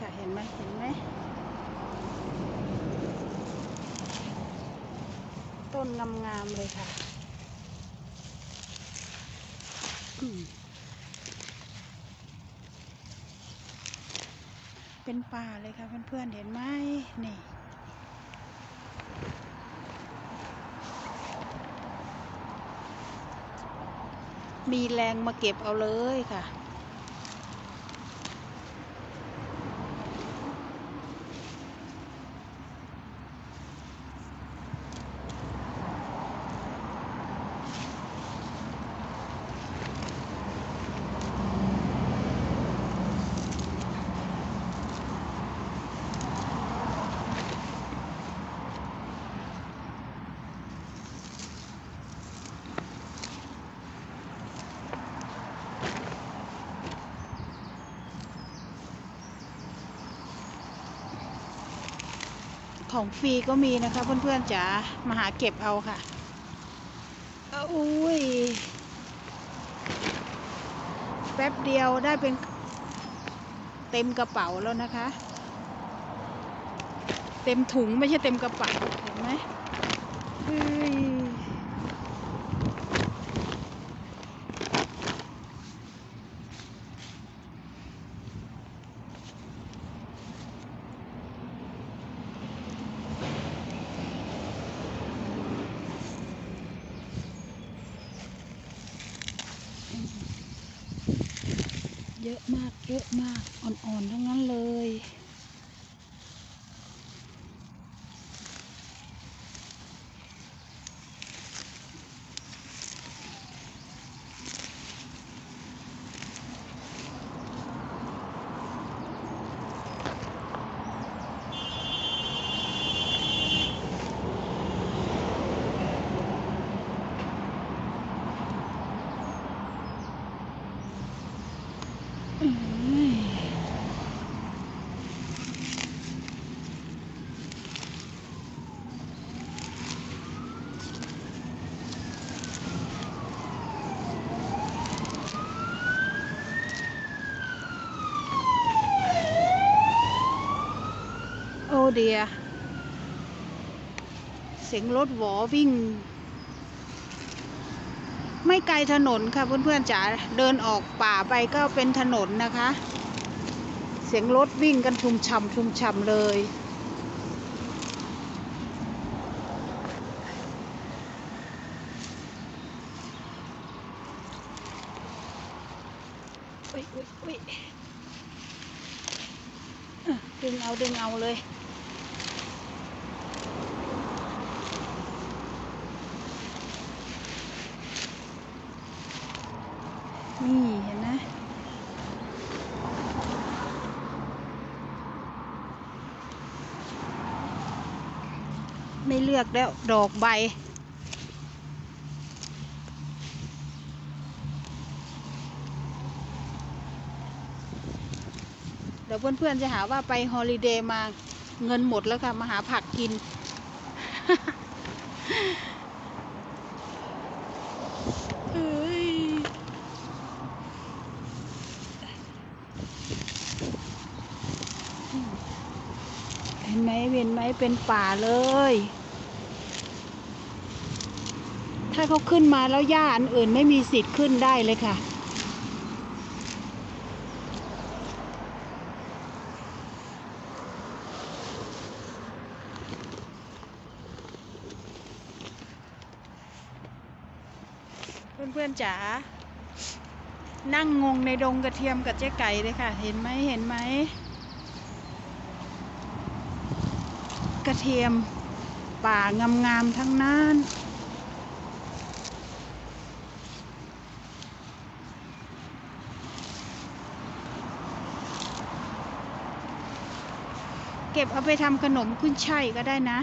ค่ะเห็นไหมเห็นไหมต้นงามๆเลยค่ะเป็นป่าเลยค่ะเพื่อนๆเห็นไหมนี่มีแรงมาเก็บเอาเลยค่ะ ของฟรีก็มีนะคะ เพื่อนๆจ๋ามาหาเก็บเอาค่ะอาอุ้ยแป๊บเดียวได้เป็นเต็มกระเป๋าแล้วนะคะ เต็มถุงไม่ใช่เต็มกระเป๋าเห็นไหมเฮ้ย เยอะมากเยอะมากอ่อนๆทั้งนั้นเลย เอ้ยโอ้เดีย เสียงรถหวอวิ่ง ไม่ไกลถนนค่ะเพื่อนๆจ๋าเดินออกป่าไปก็เป็นถนนนะคะ เสียงรถวิ่งกันชุมช่ำชุมช่ำเลยอุ้ยอุ้ยอุ้ยเดึงเอาดึงเอาเลย นี่เห็นไหม ไม่เลือกแล้วดอกใบ เดี๋ยวเพื่อนๆจะหาว่าไปฮอลิเดย์มาเงินหมดแล้วค่ะ มาหาผักกินเอ้ยเห็นไหมเห็นไหมเป็นป่าเลย ถ้าเขาขึ้นมาแล้วหญ้าอันอื่นไม่มีสิทธิ์ขึ้นได้เลยค่ะ เพื่อนๆจ๋านั่งงงในดงกระเทียมกับเจ๊ไก่เลยค่ะ เห็นไหมเห็นไหมกระเทียมป่างามๆทั้งนั้น เก็บเอาไปทำขนมขึ้นช่ายก็ได้นะ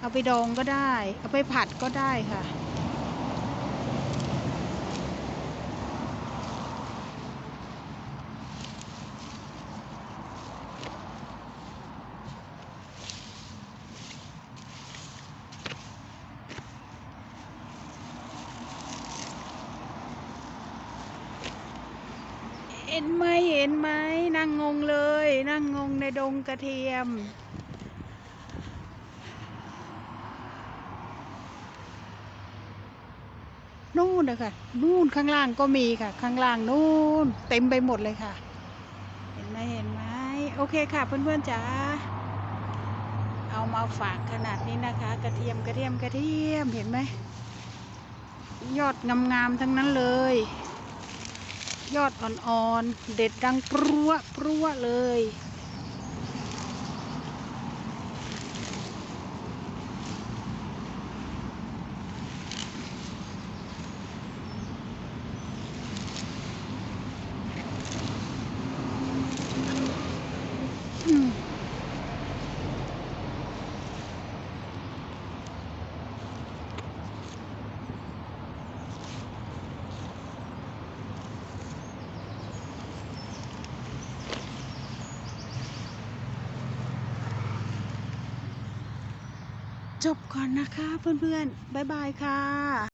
เอาไปดองก็ได้ เอาไปผัดก็ได้ค่ะ เห็นไหมเห็นไหม ดงกระเทียม นู่นนะคะนู่นข้างล่างก็มีค่ะ ข้างล่างนู่น เต็มไปหมดเลยค่ะ เห็นไหมเห็นไหมโอเคค่ะเพื่อนๆจ๋าเอามาฝากขนาดนี้นะคะ กระเทียมกระเทียมกระเทียมเห็นไหมยอดงามๆทั้งนั้นเลย ยอดอ่อนๆ เด็ดดังปรัวปรัวเลย จบก่อนนะคะเพื่อนๆ บ๊ายบายค่ะ